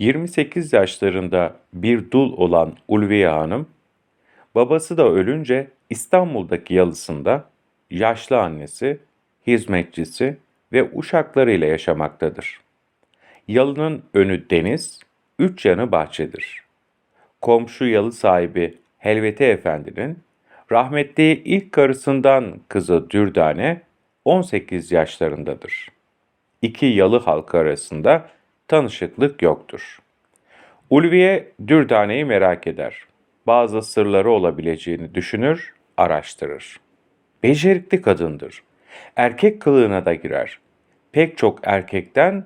28 yaşlarında bir dul olan Ulviye Hanım, babası da ölünce İstanbul'daki yalısında yaşlı annesi, hizmetçisi ve uşaklarıyla yaşamaktadır. Yalının önü deniz, üç yanı bahçedir. Komşu yalı sahibi Helveti Efendi'nin rahmetli ilk karısından kızı Dürdane 18 yaşlarındadır. İki yalı halkı arasında tanışıklık yoktur. Ulviye Dürdane'yi merak eder. Bazı sırları olabileceğini düşünür, araştırır. Becerikli kadındır. Erkek kılığına da girer. Pek çok erkekten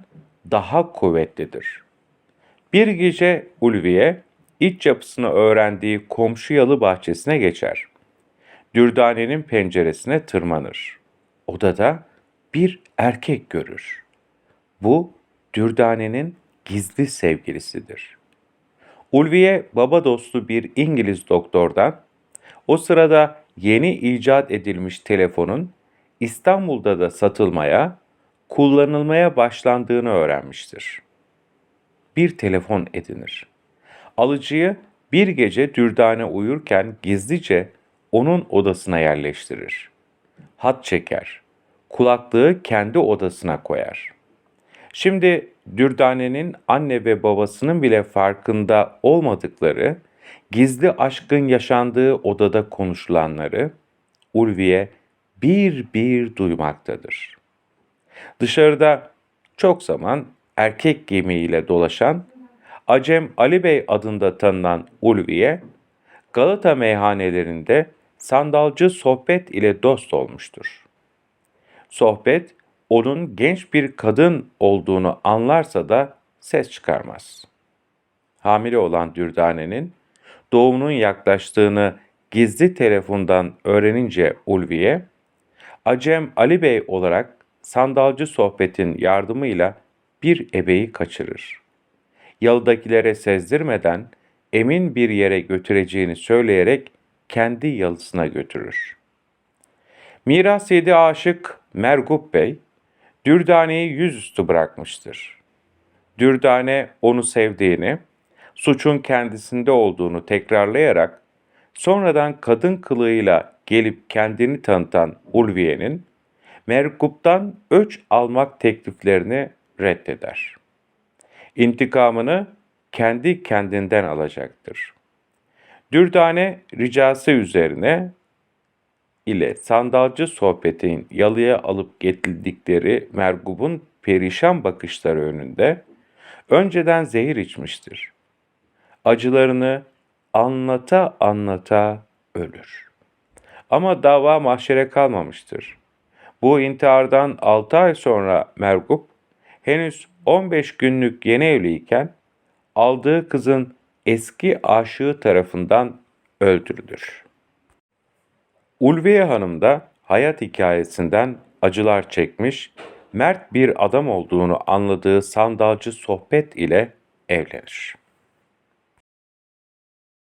daha kuvvetlidir. Bir gece Ulviye iç yapısını öğrendiği komşu yalı bahçesine geçer. Dürdane'nin penceresine tırmanır. Odada bir erkek görür. Bu Dürdane'nin gizli sevgilisidir. Ulviye baba dostu bir İngiliz doktordan o sırada yeni icat edilmiş telefonun İstanbul'da da satılmaya, kullanılmaya başlandığını öğrenmiştir. Bir telefon edinir. Alıcıyı bir gece Dürdane uyurken gizlice onun odasına yerleştirir. Hat çeker. Kulaklığı kendi odasına koyar. Şimdi Dürdane'nin anne ve babasının bile farkında olmadıkları, gizli aşkın yaşandığı odada konuşulanları Ulviye bir bir duymaktadır. Dışarıda çok zaman erkek gemiyle dolaşan Acem Ali Bey adında tanınan Ulviye, Galata meyhanelerinde sandalcı sohbet ile dost olmuştur. Sohbet, onun genç bir kadın olduğunu anlarsa da ses çıkarmaz. Hamile olan Dürdane'nin doğumunun yaklaştığını gizli telefondan öğrenince Ulviye, Acem Ali Bey olarak sandalcı sohbetin yardımıyla bir ebeyi kaçırır. Yalıdakilere sezdirmeden emin bir yere götüreceğini söyleyerek kendi yalısına götürür. Miras yedi aşık Mergup Bey, Dürdane'yi yüzüstü bırakmıştır. Dürdane onu sevdiğini, suçun kendisinde olduğunu tekrarlayarak sonradan kadın kılığıyla gelip kendini tanıtan Ulviye'nin Mergup'tan öç almak tekliflerini reddeder. İntikamını kendi kendinden alacaktır. Dürdane ricası üzerine ile sandalcı sohbetin yalıya alıp getirdikleri Mergub'un perişan bakışları önünde önceden zehir içmiştir. Acılarını anlata anlata ölür. Ama dava mahşere kalmamıştır. Bu intihardan 6 ay sonra Mergub henüz 15 günlük yeni evliyken aldığı kızın eski aşığı tarafından öldürülür. Ulviye Hanım da hayat hikayesinden acılar çekmiş, mert bir adam olduğunu anladığı sandalcı sohbet ile evlenir.